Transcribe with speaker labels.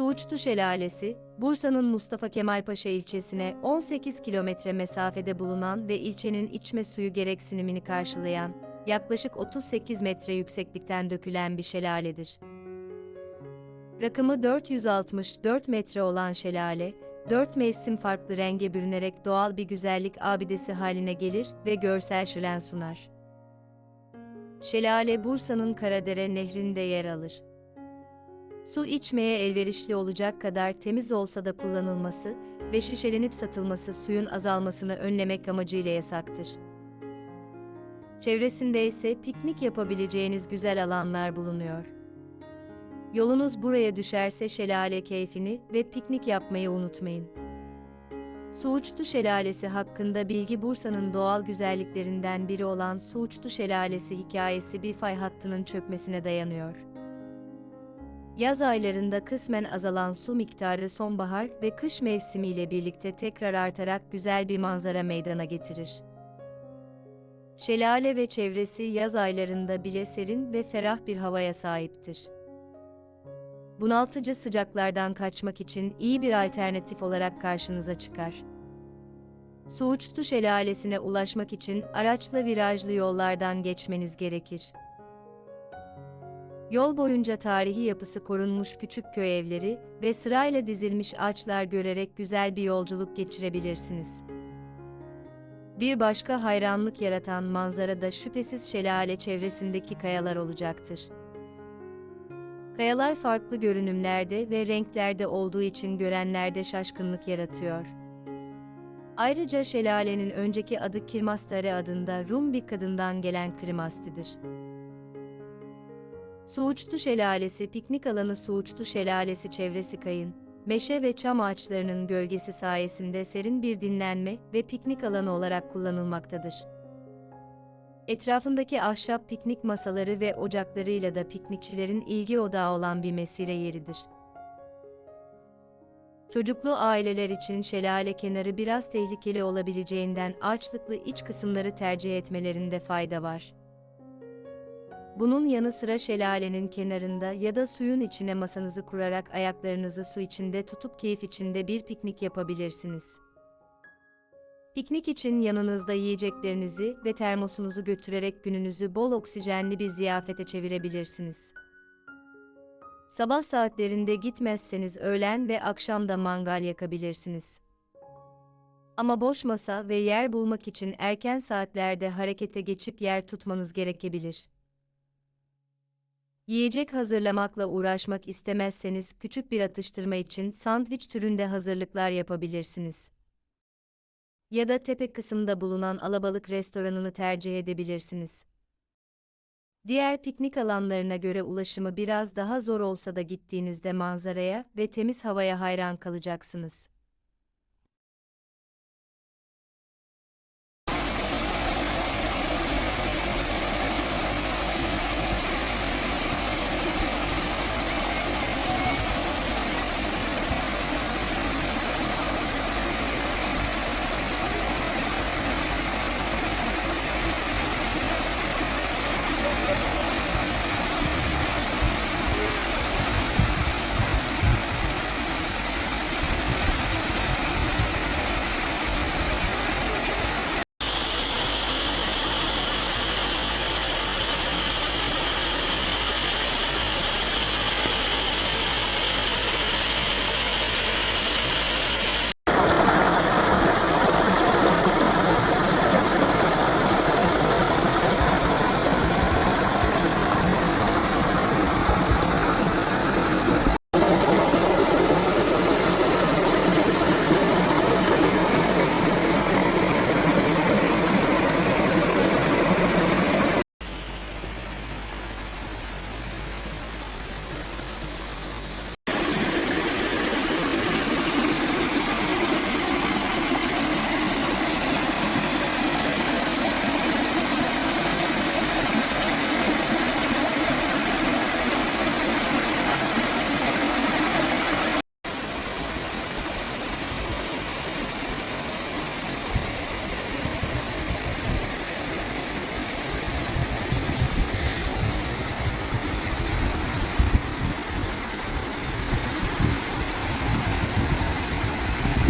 Speaker 1: Suuçtu Şelalesi, Bursa'nın Mustafa Kemal Paşa ilçesine 18 kilometre mesafede bulunan ve ilçenin içme suyu gereksinimini karşılayan, yaklaşık 38 metre yükseklikten dökülen bir şelaledir. Rakımı 464 metre olan şelale, dört mevsim farklı renge bürünerek doğal bir güzellik abidesi haline gelir ve görsel şölen sunar. Şelale Bursa'nın Karadere Nehri'nde yer alır. Su içmeye elverişli olacak kadar temiz olsa da kullanılması ve şişelenip satılması suyun azalmasını önlemek amacıyla yasaktır. Çevresinde ise piknik yapabileceğiniz güzel alanlar bulunuyor. Yolunuz buraya düşerse şelale keyfini ve piknik yapmayı unutmayın. Suuçtu Şelalesi hakkında bilgi Bursa'nın doğal güzelliklerinden biri olan Suuçtu Şelalesi hikayesi bir fay hattının çökmesine dayanıyor. Yaz aylarında kısmen azalan su miktarı sonbahar ve kış mevsimiyle birlikte tekrar artarak güzel bir manzara meydana getirir. Şelale ve çevresi yaz aylarında bile serin ve ferah bir havaya sahiptir. Bunaltıcı sıcaklardan kaçmak için iyi bir alternatif olarak karşınıza çıkar. Suuçtu Şelalesi'ne ulaşmak için araçla virajlı yollardan geçmeniz gerekir. Yol boyunca tarihi yapısı korunmuş küçük köy evleri ve sırayla dizilmiş ağaçlar görerek güzel bir yolculuk geçirebilirsiniz. Bir başka hayranlık yaratan manzara da şüphesiz şelale çevresindeki kayalar olacaktır. Kayalar farklı görünümlerde ve renklerde olduğu için görenlerde şaşkınlık yaratıyor. Ayrıca şelalenin önceki adı Kirmastare adında Rum bir kadından gelen krimastidir. Suuçtu Şelalesi piknik alanı Suuçtu Şelalesi çevresi kayın, meşe ve çam ağaçlarının gölgesi sayesinde serin bir dinlenme ve piknik alanı olarak kullanılmaktadır. Etrafındaki ahşap piknik masaları ve ocaklarıyla da piknikçilerin ilgi odağı olan bir mesire yeridir. Çocuklu aileler için şelale kenarı biraz tehlikeli olabileceğinden ağaçlıklı iç kısımları tercih etmelerinde fayda var. Bunun yanı sıra şelalenin kenarında ya da suyun içine masanızı kurarak ayaklarınızı su içinde tutup keyif içinde bir piknik yapabilirsiniz. Piknik için yanınızda yiyeceklerinizi ve termosunuzu götürerek gününüzü bol oksijenli bir ziyafete çevirebilirsiniz. Sabah saatlerinde gitmezseniz öğlen ve akşam da mangal yakabilirsiniz. Ama boş masa ve yer bulmak için erken saatlerde harekete geçip yer tutmanız gerekebilir. Yiyecek hazırlamakla uğraşmak istemezseniz küçük bir atıştırma için sandviç türünde hazırlıklar yapabilirsiniz. Ya da tepe kısımda bulunan alabalık restoranını tercih edebilirsiniz. Diğer piknik alanlarına göre ulaşımı biraz daha zor olsa da gittiğinizde manzaraya ve temiz havaya hayran kalacaksınız.